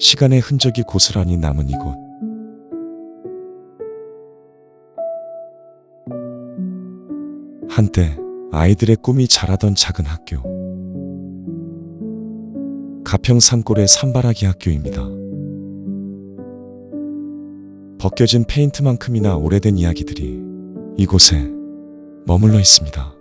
시간의 흔적이 고스란히 남은 이곳. 한때 아이들의 꿈이 자라던 작은 학교. 가평 산골의 산바라기 학교입니다. 벗겨진 페인트만큼이나 오래된 이야기들이 이곳에 머물러 있습니다.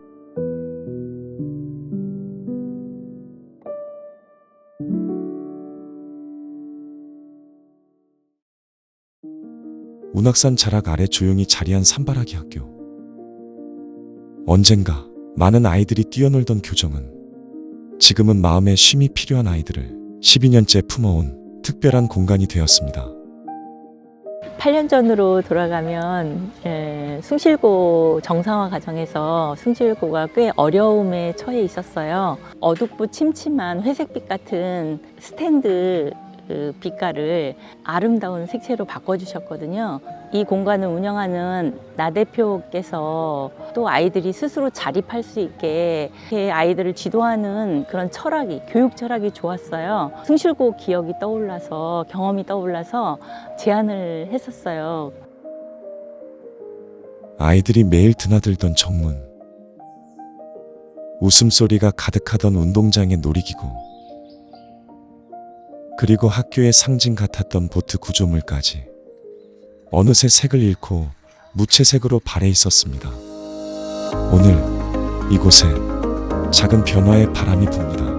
운악산 자락 아래 조용히 자리한 산바라기 학교. 언젠가 많은 아이들이 뛰어놀던 교정은 지금은 마음의 쉼이 필요한 아이들을 12년째 품어온 특별한 공간이 되었습니다. 8년 전으로 돌아가면 에, 숭실고 정상화 과정에서 숭실고가 꽤 어려움에 처해 있었어요. 어둡고 침침한 회색빛 같은 스탠드 그 빛깔을 아름다운 색채로 바꿔주셨거든요. 이 공간을 운영하는 나 대표께서 또 아이들이 스스로 자립할 수 있게 아이들을 지도하는 그런 철학이 교육 철학이 좋았어요. 숭실고 기억이 떠올라서 경험이 떠올라서 제안을 했었어요. 아이들이 매일 드나들던 정문. 웃음소리가 가득하던 운동장의 놀이기구. 그리고 학교의 상징 같았던 보트 구조물까지. 어느새 색을 잃고 무채색으로 발해 있었습니다. 오늘 이곳에 작은 변화의 바람이 붑니다.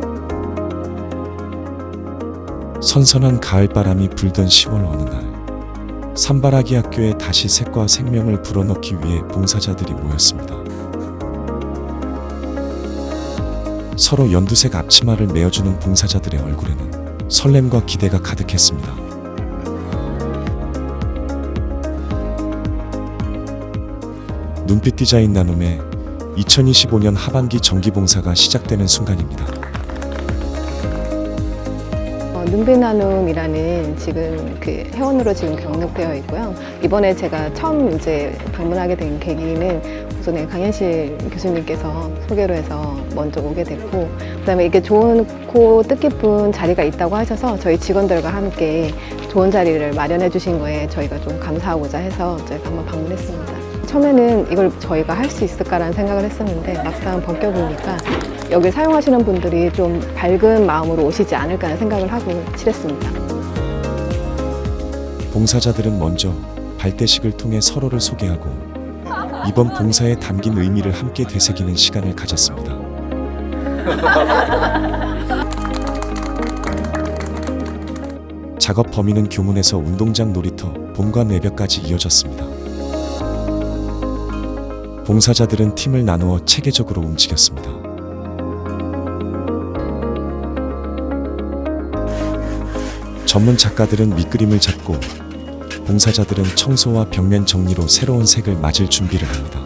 선선한 가을바람이 불던 10월 어느 날. 산바라기 학교에 다시 색과 생명을 불어넣기 위해 봉사자들이 모였습니다. 서로 연두색 앞치마를 메어주는 봉사자들의 얼굴에는 설렘과 기대가 가득했습니다. 눈빛 디자인 나눔의 2025년 하반기 정기 봉사가 시작되는 순간입니다. 어, 눈빛 나눔이라는 지금 그 회원으로 지금 등록되어 있고요. 이번에 제가 처음 이제 방문하게 된 계기는 우선에 강현실 교수님께서 소개로 해서 먼저 오게 됐고, 그다음에 이게 좋고 뜻깊은 자리가 있다고 하셔서 저희 직원들과 함께 좋은 자리를 마련해 주신 거에 저희가 좀 감사하고자 해서 저희가 한번 방문했습니다. 처음에는 이걸 저희가 할 수 있을까라는 생각을 했었는데 막상 벗겨보니까 여기 사용하시는 분들이 좀 밝은 마음으로 오시지 않을까 하는 생각을 하고 칠했습니다. 봉사자들은 먼저 발대식을 통해 서로를 소개하고 이번 봉사에 담긴 의미를 함께 되새기는 시간을 가졌습니다. 작업 범위는 교문에서 운동장 놀이터, 본관 외벽까지 이어졌습니다. 봉사자들은 팀을 나누어 체계적으로 움직였습니다. 전문 작가들은 밑그림을 잡고 봉사자들은 청소와 벽면 정리로 새로운 색을 맞을 준비를 합니다.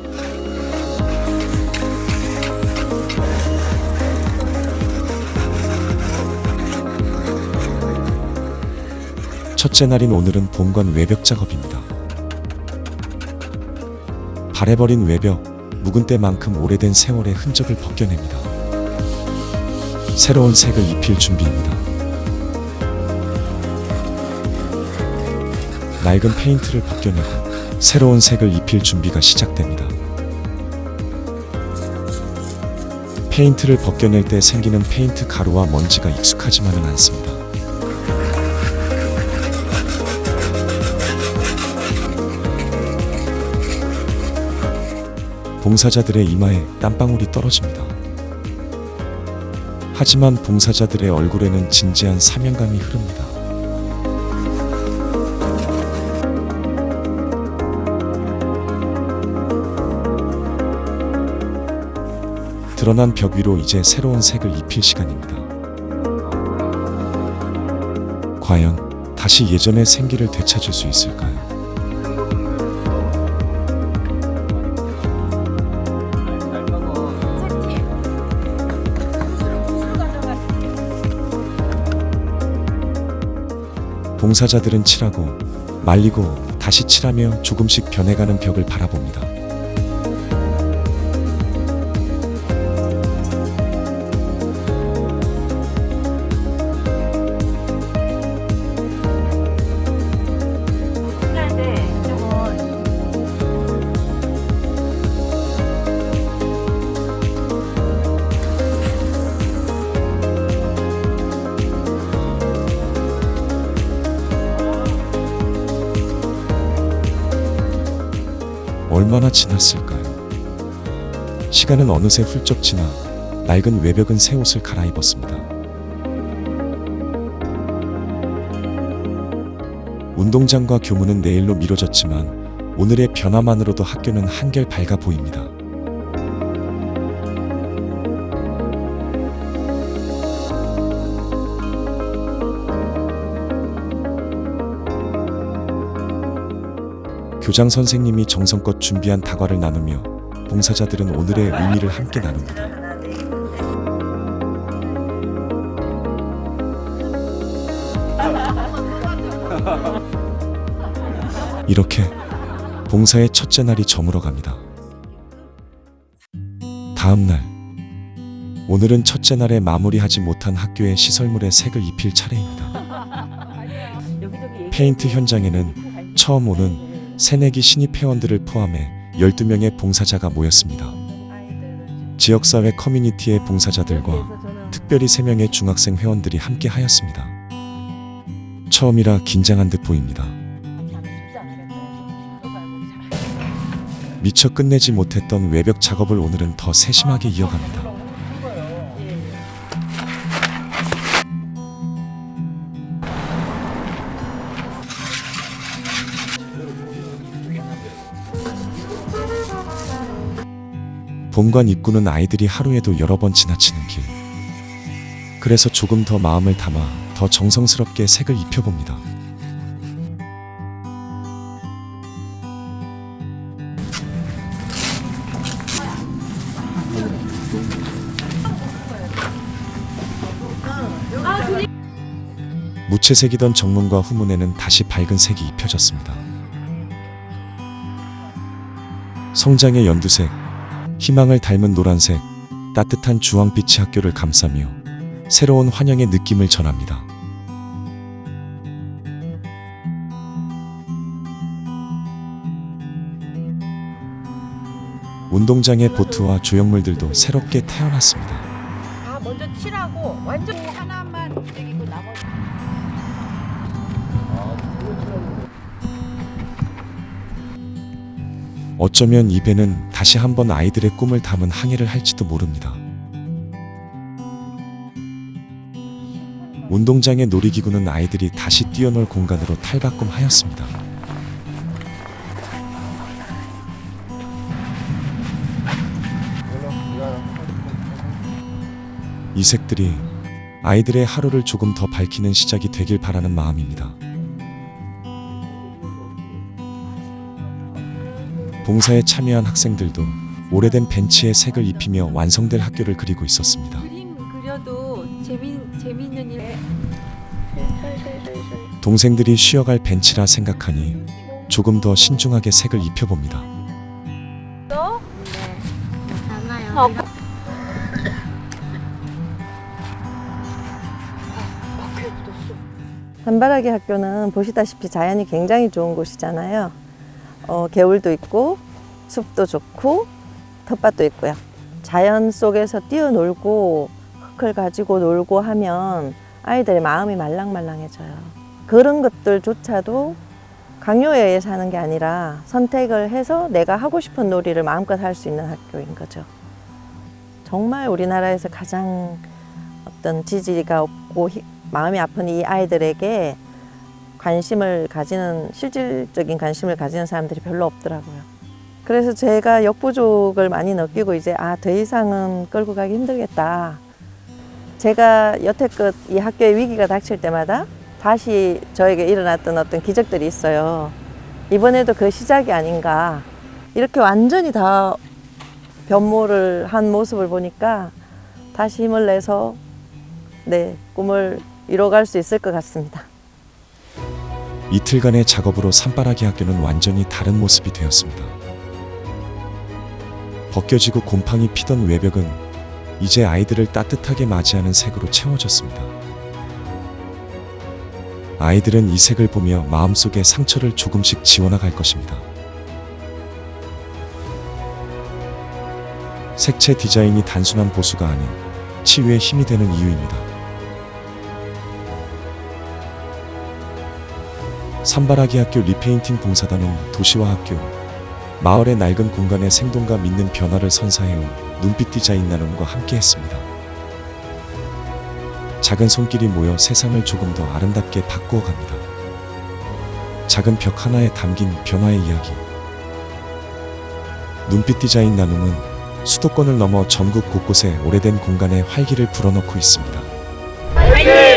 첫째 날인 오늘은 본관 외벽 작업입니다. 바래버린 외벽, 묵은 때만큼 오래된 세월의 흔적을 벗겨냅니다. 새로운 색을 입힐 준비입니다. 낡은 페인트를 벗겨내고 새로운 색을 입힐 준비가 시작됩니다. 페인트를 벗겨낼 때 생기는 페인트 가루와 먼지가 익숙하지만은 않습니다. 봉사자들의 이마에 땀방울이 떨어집니다. 하지만 봉사자들의 얼굴에는 진지한 사명감이 흐릅니다. 드러난 벽 위로 이제 새로운 색을 입힐 시간입니다. 과연 다시 예전의 생기를 되찾을 수 있을까요? 봉사자들은 칠하고 말리고 다시 칠하며 조금씩 변해가는 벽을 바라봅니다. 얼마나 지났을까요? 시간은 어느새 훌쩍 지나 낡은 외벽은 새 옷을 갈아입었습니다. 운동장과 교문은 내일로 미뤄졌지만 오늘의 변화만으로도 학교는 한결 밝아 보입니다. 교장 선생님이 정성껏 준비한 다과를 나누며 봉사자들은 오늘의 의미를 함께 나눕니다. 이렇게 봉사의 첫째 날이 저물어 갑니다. 다음 날 오늘은 첫째 날에 마무리하지 못한 학교의 시설물에 색을 입힐 차례입니다. 페인트 현장에는 처음 오는 새내기 신입 회원들을 포함해 12명의 봉사자가 모였습니다. 지역사회 커뮤니티의 봉사자들과 특별히 3명의 중학생 회원들이 함께 하였습니다. 처음이라 긴장한 듯 보입니다. 미처 끝내지 못했던 외벽 작업을 오늘은 더 세심하게 이어갑니다. 본관 입구는 아이들이 하루에도 여러 번 지나치는 길. 그래서 조금 더 마음을 담아 더 정성스럽게 색을 입혀봅니다. 무채색이던 정문과 후문에는 다시 밝은 색이 입혀졌습니다. 성장의 연두색, 희망을 닮은 노란색, 따뜻한 주황빛이 학교를 감싸며 새로운 환영의 느낌을 전합니다. 운동장의 보트와 조형물들도 새롭게 태어났습니다. 아 먼저 칠하고 완전 어쩌면 이 배는 다시 한번 아이들의 꿈을 담은 항해를 할지도 모릅니다. 운동장의 놀이기구는 아이들이 다시 뛰어놀 공간으로 탈바꿈하였습니다. 이 색들이 아이들의 하루를 조금 더 밝히는 시작이 되길 바라는 마음입니다. 봉사에 참여한 학생들도 오래된 벤치에 색을 입히며 완성될 학교를 그리고 있었습니다. 그림 그려도 재미 재미있는 일. 동생들이 쉬어갈 벤치라 생각하니 조금 더 신중하게 색을 입혀봅니다. 어, 산바라기 학교는 보시다시피 자연이 굉장히 좋은 곳이잖아요. 어, 개울도 있고 숲도 좋고 텃밭도 있고요. 자연 속에서 뛰어놀고 흙을 가지고 놀고 하면 아이들의 마음이 말랑말랑해져요. 그런 것들조차도 강요에 하는 게 아니라 선택을 해서 내가 하고 싶은 놀이를 마음껏 할 수 있는 학교인 거죠. 정말 우리나라에서 가장 어떤 지지가 없고 히- 마음이 아픈 이 아이들에게 관심을 가지는 실질적인 관심을 가지는 사람들이 별로 없더라고요. 그래서 제가 역부족을 많이 느끼고 이제 아 더 이상은 끌고 가기 힘들겠다. 제가 여태껏 이 학교에 위기가 닥칠 때마다 다시 저에게 일어났던 어떤 기적들이 있어요. 이번에도 그 시작이 아닌가. 이렇게 완전히 다 변모를 한 모습을 보니까 다시 힘을 내서 네 꿈을 이뤄갈 수 있을 것 같습니다. 이틀간의 작업으로 산바라기 학교는 완전히 다른 모습이 되었습니다. 벗겨지고 곰팡이 피던 외벽은 이제 아이들을 따뜻하게 맞이하는 색으로 채워졌습니다. 아이들은 이 색을 보며 마음속의 상처를 조금씩 지워나갈 것입니다. 색채 디자인이 단순한 보수가 아닌 치유의 힘이 되는 이유입니다. 산바라기 학교 리페인팅 봉사단은 도시와 학교, 마을의 낡은 공간에 생동감 있는 변화를 선사해온 눈빛 디자인 나눔과 함께했습니다. 작은 손길이 모여 세상을 조금 더 아름답게 바꾸어 갑니다. 작은 벽 하나에 담긴 변화의 이야기. 눈빛 디자인 나눔은 수도권을 넘어 전국 곳곳에 오래된 공간에 활기를 불어넣고 있습니다. 화이팅!